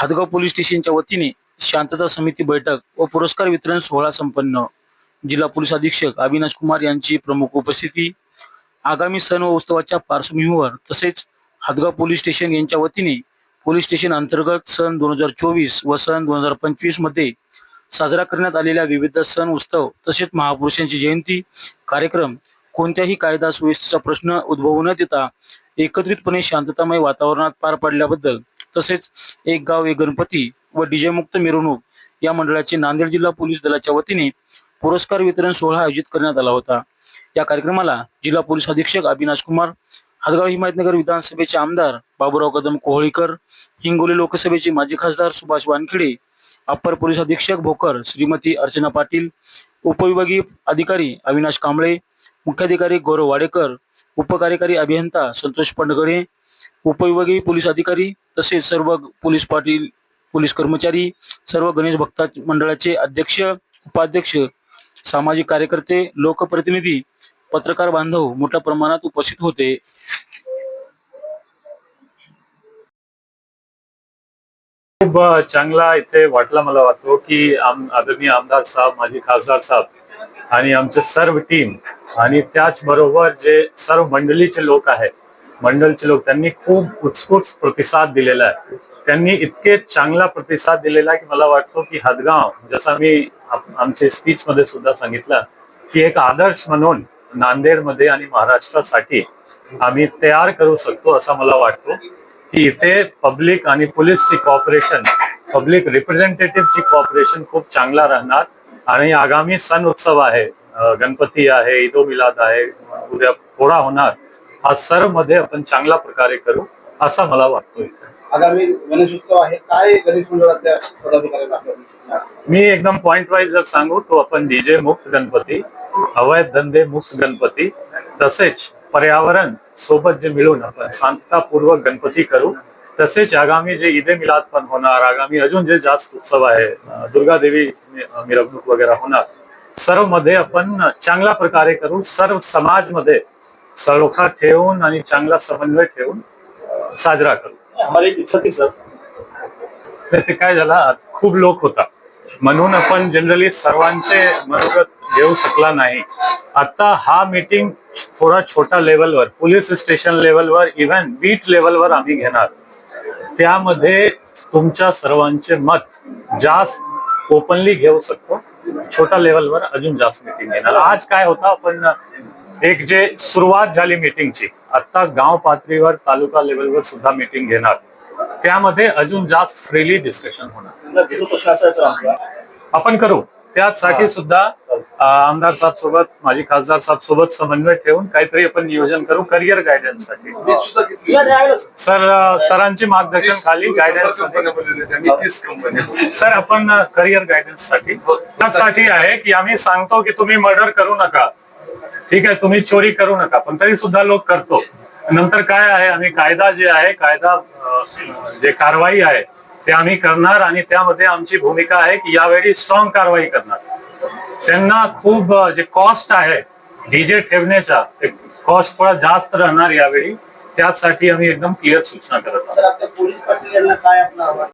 Hadgaon police स्टेशनच्या वतीने शांतता समिती बैठक व पुरस्कार वितरण सोहळा संपन्न. जिल्हा पोलीस अधीक्षक अविनाश कुमार यांची प्रमुख उपस्थिती आगामी सण व उत्सवाच्या पार्श्वभूमीवर तसेच हादगाव पोलीस स्टेशन यांच्या वतीने पोलीस स्टेशन अंतर्गत सन दोन हजार चोवीस व सन दोन हजार पंचवीसमध्ये साजरा करण्यात आलेल्या विविध सण उत्सव तसेच महापुरुषांची जयंती कार्यक्रम कोणत्याही कायदा सुव्यवस्थेचा प्रश्न उद्भवू न देता एकत्रितपणे शांततामय वातावरणात पार पाडल्याबद्दल तसेच एक गाव एक गणपती व डीजेमुक्त मिरवणूक या मंडळाचे नांदेड जिल्हा पोलीस दलाच्या वतीने पुरस्कार वितरण सोहळा आयोजित करण्यात आला होता. या कार्यक्रमाला जिल्हा पोलीस अधीक्षक अविनाश कुमार हदगाव हिमायतनगर विधानसभेचे आमदार बाबुराव कदम कोहळीकर हिंगोली लोकसभेचे माजी खासदार सुभाष वानखेडे अप्पर पोलीस अधीक्षक भोकर श्रीमती अर्चना पाटील उपविभागीय अधिकारी अविनाश कांबळे मुख्याधिकारी गौरव वाडेकर उपकार्यकारी अभियंता संतोष पंडगडे उपविभागीय पोलीस अधिकारी तसेच सर्व पोलीस पाटील पोलीस कर्मचारी सर्व गणेश भक्ता मंडळाचे अध्यक्ष उपाध्यक्ष सामाजिक कार्यकर्ते लोकप्रतिनिधी पत्रकार बांधव मोठ्या प्रमाणात उपस्थित होते. खूप चांगला इथे वाटला मला वाटतो की आम आदरणीय आमदार साहेब माजी खासदार साहेब आणि आमचे सर्व टीम आणि त्याचबरोबर जे सर्व मंडळीचे लोक आहेत मंडळचे लोक त्यांनी खूप उत्स्फूर्त प्रतिसाद दिलेला आहे. त्यांनी इतके चांगला प्रतिसाद दिलेला आहे की मला वाटतो की हदगाव जसा मी आमचे आमच्या स्पीच मध्ये सुद्धा सांगितलं की एक आदर्श म्हणून नांदेडमध्ये आणि महाराष्ट्रासाठी आम्ही तयार करू शकतो असं मला वाटतो. की इथे पब्लिक आणि पोलीसची कॉपरेशन पब्लिक रिप्रेझेंटेटिव्हची कॉपरेशन खूप चांगला राहणार. आणि आगामी सण उत्सव आहे. गणपती आहे ईदो मिलाद आहे उद्या पोळा होणार. हा सर्वमध्ये आपण चांगल्या प्रकारे करू असं मला वाटतो इथे आगामी गणेशोत्सव आहे काय गणेश मंडळातल्या पदाधिकाऱ्यांना मी एकदम पॉइंट वाईज जर सांगू तो आपण डीजे मुक्त गणपती अवैध धंदे मुक्त गणपती तसेच पर्यावरण सोबत जे मिळून आपण शांततापूर्वक गणपती करू तसेच आगामी जे ईदे मिलाद पण होणार आगामी अजून जे जास्त उत्सव आहे दुर्गा देवी मिरवणूक वगैरे होणार सर्वमध्ये आपण चांगल्या प्रकारे करू सर्व समाजमध्ये सलोखा ठेवून आणि चांगला समन्वय ठेवून साजरा करू. हमारी एक इच्छा सर. ते काय झालं खूप लोक होता. म्हणून आपण जनरली सर्वांचे मनोगत घेऊ शकला नाही. आता हा मीटिंग थोडा छोटा लेवलवर पोलीस स्टेशन लेवलवर इव्हन बीट लेवलवर आम्ही घेणार. त्यामध्ये तुमच्या सर्वांचे मत जास्त ओपनली घेऊ शकतो. छोटा लेवलवर अजून जास्त मीटिंग घेणार. आज काय होतं आपण एक जे सुरुवात झाली मीटिंगची आता गाव पातळीवर तालुका लेवलवर सुद्धा मीटिंग घेणार. त्यामध्ये अजून जास्त फ्रीली डिस्कशन होणार. आपण करू. त्यासाठी सुद्धा आमदार साहेब सोबत माजी खासदार साहेब सोबत समन्वय ठेवून काहीतरी आपण नियोजन करू करिअर गायडन्ससाठी. सर. सरांची मार्गदर्शन खाली गायडन्स सर आपण करिअर गायडन्ससाठी. त्यासाठी आहे की आम्ही सांगतो की तुम्ही मर्डर करू नका. ठीक आहे तुम्ही चोरी करू नका पण तरी सुद्धा लोक करतो. नंतर काय आहे आम्ही कायदा जे आहे कायदा जे कारवाई आहे ते आम्ही करणार आणि त्यामध्ये आमची भूमिका आहे की यावेळी स्ट्रॉंग कारवाई करणार. त्यांना खूप जे कॉस्ट आहे डीजे ठेवण्याचा कॉस्ट थोडा जास्त राहणार यावेळी. त्यासाठी आम्ही एकदम क्लिअर सूचना करत आहोत.